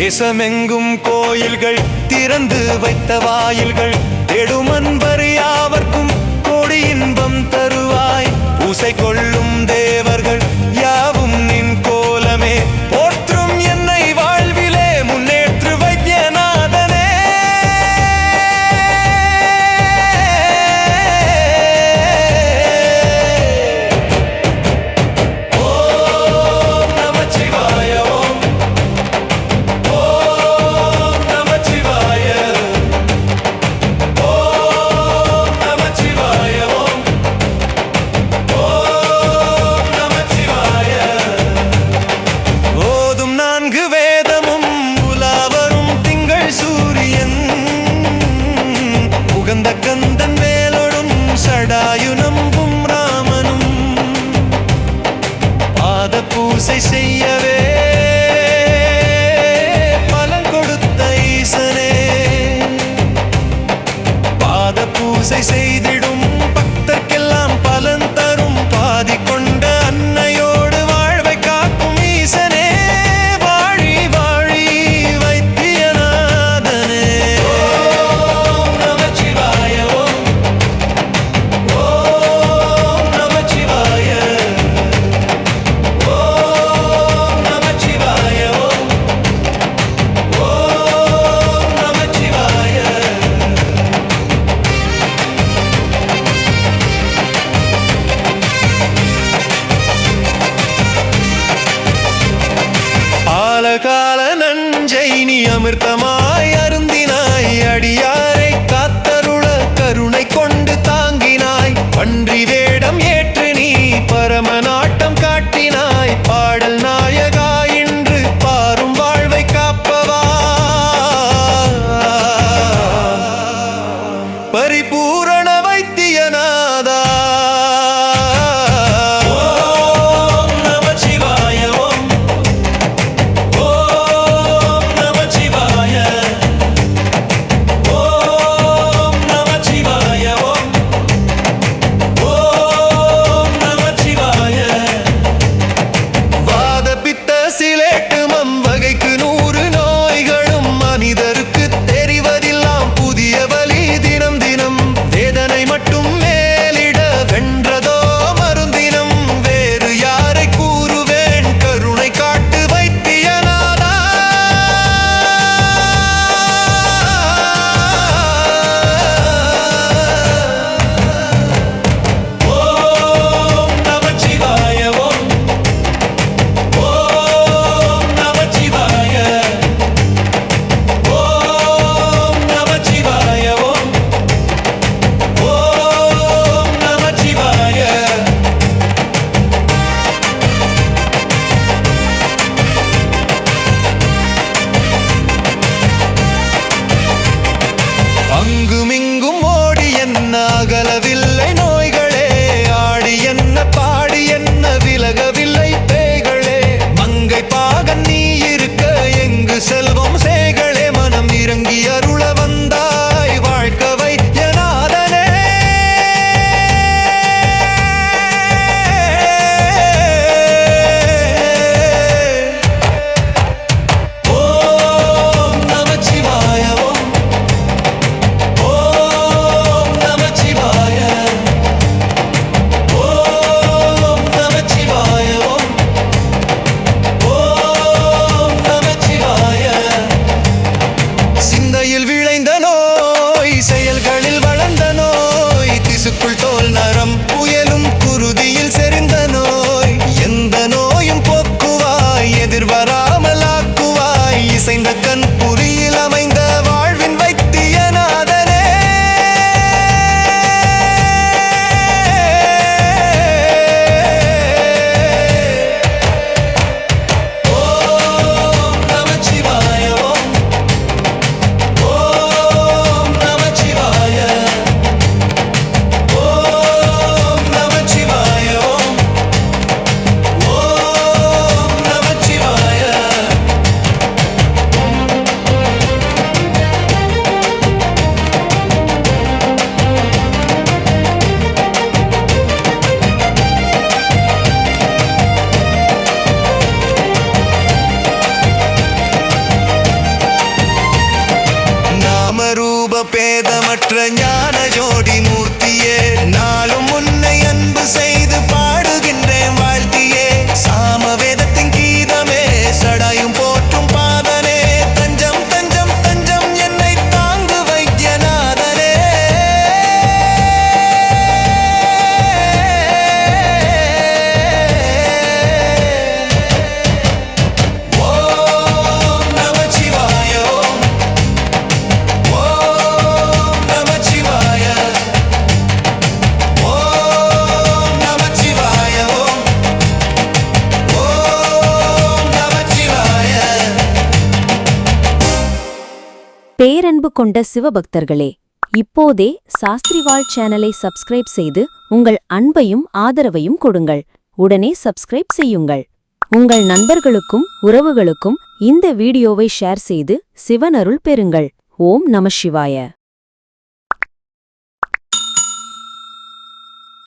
தேசமெங்கும் கோயில்கள் திறந்து வைத்த வாயில்கள். தேடும் அன்பர் யாவர்க்கும் கொடி இன்பம் தருவாய். பூசை கொள்ளும் கால நஞ்சை நீ அமிர்தமாய் அருந்தினாய். அடியாரை காத்தருள கருணை கொண்டு தாங்கினாய். பன்றி de பேரன்பு கொண்ட சிவபக்தர்களே இப்போதே சாஸ்திரிவாள் சேனலை சப்ஸ்கிரைப் செய்து உங்கள் அன்பையும் ஆதரவையும் கொடுங்கள். உடனே சப்ஸ்கிரைப் செய்யுங்கள். உங்கள் நண்பர்களுக்கும் உறவுகளுக்கும் இந்த வீடியோவை ஷேர் செய்து சிவனருள் பெறுங்கள். ஓம் நம சிவாய.